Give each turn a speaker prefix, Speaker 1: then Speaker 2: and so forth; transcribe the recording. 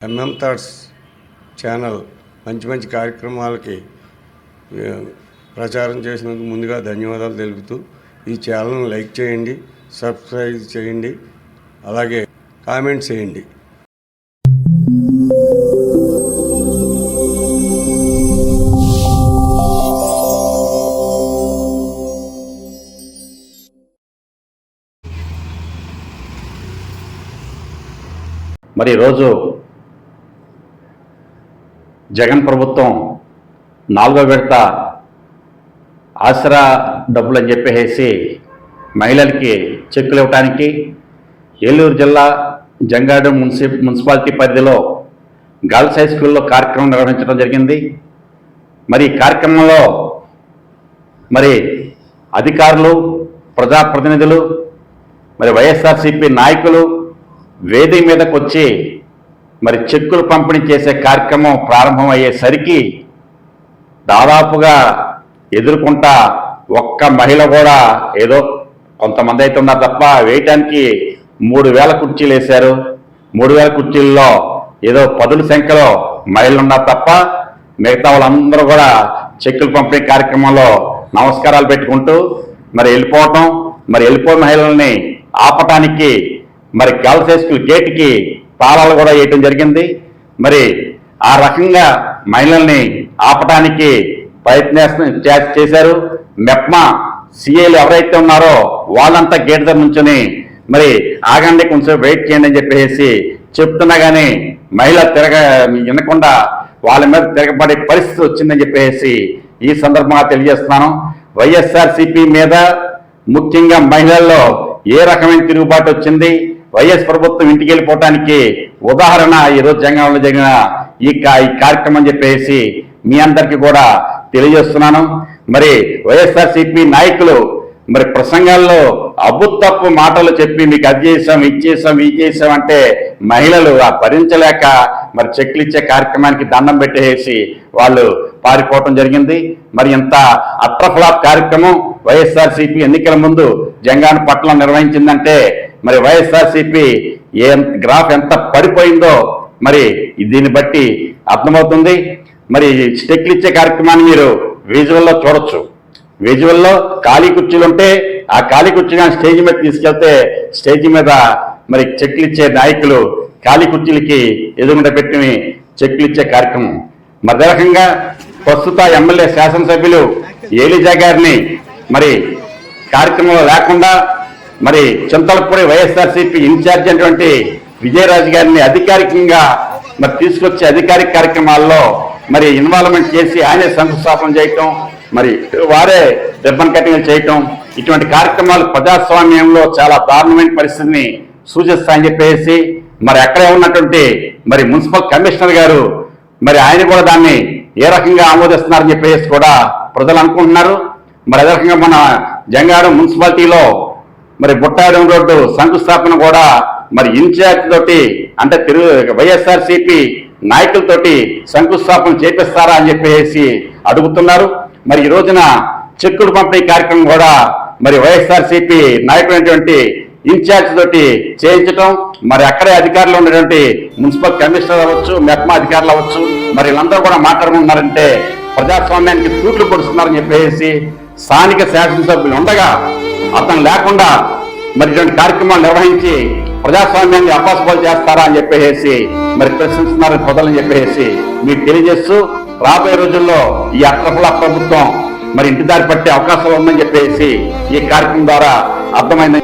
Speaker 1: MM thoughts channel మంచి మంచి కార్యక్రమాలకి ప్రచారం చేసినందుకు ముందుగా ధన్యవాదాలు తెలుపుతూ ఈ ఛానల్ని లైక్ చేయండి సబ్స్క్రైబ్ చేయండి అలాగే కామెంట్ చేయండి.
Speaker 2: మరి రోజు జగన్ ప్రభుత్వం నాలుగో విడత ఆసరా డబ్బులు అని చెప్పేసి మహిళలకి చెక్కులు ఇవ్వటానికి ఏలూరు జిల్లా జంగాడు మున్సి మున్సిపాలిటీ పరిధిలో గర్ల్స్ హై స్కూల్లో కార్యక్రమం నిర్వహించడం జరిగింది. మరి ఈ కార్యక్రమంలో మరి అధికారులు ప్రజాప్రతినిధులు మరి వైఎస్ఆర్సీపీ నాయకులు వేదిక మీదకు వచ్చి మరి చెక్కులు పంపిణీ చేసే కార్యక్రమం ప్రారంభమయ్యేసరికి దాదాపుగా ఎదుర్కొంటా ఒక్క మహిళ కూడా ఏదో కొంతమంది అయితే ఉన్నారు తప్ప వేయటానికి మూడు వేల కుర్చీలు వేశారు. మూడు వేల కుర్చీల్లో ఏదో పదుల సంఖ్యలో మహిళలు ఉన్నారు తప్ప మిగతా వాళ్ళందరూ కూడా చెక్కులు పంపిణీ కార్యక్రమంలో నమస్కారాలు పెట్టుకుంటూ మరి వెళ్ళిపోవటం మరి వెళ్ళిపోయిన మహిళల్ని ఆపటానికి మరి గర్ల్స్ హై స్కూల్ గేట్కి తాళాలు కూడా వేయటం జరిగింది. మరి ఆ రకంగా మహిళల్ని ఆపటానికి ప్రయత్నం చే- చేశారు. మెప్మా సీఏలు ఎవరైతే ఉన్నారో వాళ్ళంతా గేట్ దగ్గర నుంచుని మరి ఆగండి కొంచెం వెయిట్ చేయండి అని చెప్పేసి చెప్తున్నా కానీ మహిళ తిరగ వినకుండా వాళ్ళ మీద తిరగబడే పరిస్థితి వచ్చిందని చెప్పేసి ఈ సందర్భంగా తెలియజేస్తున్నాను. వైఎస్ఆర్ మీద ముఖ్యంగా మహిళల్లో ఏ రకమైన తిరుగుబాటు వచ్చింది? వైఎస్ ప్రభుత్వం ఇంటికి వెళ్ళిపోవటానికి ఉదాహరణ ఈరోజు జంగంలో జరిగిన ఈ ఈ కార్యక్రమం చెప్పేసి మీ అందరికీ కూడా తెలియజేస్తున్నాను. మరి వైఎస్ఆర్సీపీ నాయకులు మరి ప్రసంగాల్లో అబుత్తప్పు మాటలు చెప్పి మీకు అది చేసాం ఇది చేసాం ఇది చేసాం అంటే మహిళలు ఆ భరించలేక మరి చెక్లు ఇచ్చే కార్యక్రమానికి దండం పెట్టేసి వాళ్ళు పారిపోవటం జరిగింది. మరి ఇంత అట్రఫ్లాప్ కార్యక్రమం వైఎస్ఆర్సీపీ ఎన్నికల ముందు జంగాన పట్ల నిర్వహించిందంటే మరి వైఎస్ఆర్సీపీ ఏ గ్రాఫ్ ఎంత పడిపోయిందో మరి దీన్ని బట్టి అర్థమవుతుంది. మరి స్టెక్లు ఇచ్చే కార్యక్రమాన్ని మీరు విజువల్లో చూడొచ్చు. విజువల్లో ఖాళీ కుర్చీలు ఉంటే ఆ ఖాళీ కుర్చీ కానీ స్టేజ్ మీద తీసుకెళ్తే స్టేజ్ మీద మరి చెక్లు ఇచ్చే నాయకులు ఖాళీ కుర్చీలకి ఎదురుగుండా పెట్టి చెక్లు ఇచ్చే కార్యక్రమం. మరి అదే రకంగా ప్రస్తుత ఎమ్మెల్యే శాసనసభ్యులు ఏలిజా గారిని మరి కార్యక్రమంలో లేకుండా మరి చింతలపూడి వైఎస్ఆర్సీపీ ఇన్ఛార్జ్ అయినటువంటి విజయరాజు గారిని అధికారికంగా మరి తీసుకొచ్చే అధికారిక కార్యక్రమాల్లో మరి ఇన్వాల్వ్మెంట్ చేసి ఆయనే శంకుస్థాపన చేయటం మరి వారే రిబ్బన్ కటింగ్ చేయటం ఇటువంటి కార్యక్రమాలు ప్రజాస్వామ్యంలో చాలా దారుణమైన పరిస్థితిని సూచిస్తాయని చెప్పేసి మరి అక్కడే ఉన్నటువంటి మరి మున్సిపల్ కమిషనర్ గారు మరి ఆయన కూడా దాన్ని ఏ రకంగా ఆమోదిస్తున్నారని చెప్పేసి కూడా ప్రజలు అనుకుంటున్నారు. మరి అదే రకంగా మన జంగారం మున్సిపాలిటీలో మరి బుట్టారం రోడ్డు శంకుస్థాపన కూడా మరి ఇన్ఛార్జ్ తోటి అంటే తిరుగు వైఎస్ఆర్సీపీ నాయకులతోటి శంకుస్థాపన చేపిస్తారా అని చెప్పేసి అడుగుతున్నారు. మరి ఈ రోజున చెక్కుడు పంపిణీ కార్యక్రమం కూడా మరి వైఎస్ఆర్సిపి నాయకులైనటువంటి ఇన్ఛార్జ్ తోటి చేయించడం మరి అక్కడే అధికారులు ఉన్నటువంటి మున్సిపల్ కమిషనర్ అవ్వచ్చు మెప్మా అధికారులు అవ్వచ్చు మరి వీళ్ళందరూ కూడా మాట్లాడుకుంటున్నారంటే ప్రజాస్వామ్యానికి తూట్లు పొడుస్తున్నారని చెప్పేసి స్థానిక శాసనసభ్యులు ఉండగా అతను లేకుండా మరి ఇటువంటి కార్యక్రమాలు నిర్వహించి ప్రజాస్వామ్యాన్ని అపాసుపాలు చేస్తారా అని చెప్పేసి మరి ప్రశ్నిస్తున్నారని ప్రజలని చెప్పేసి మీకు తెలియజేస్తూ రాబోయే రోజుల్లో ఈ అక్రఫల ప్రభుత్వం మరి ఇంటి దారి పట్టే అవకాశాలు ఉందని చెప్పేసి ఈ కార్యక్రమం ద్వారా అర్థమైందని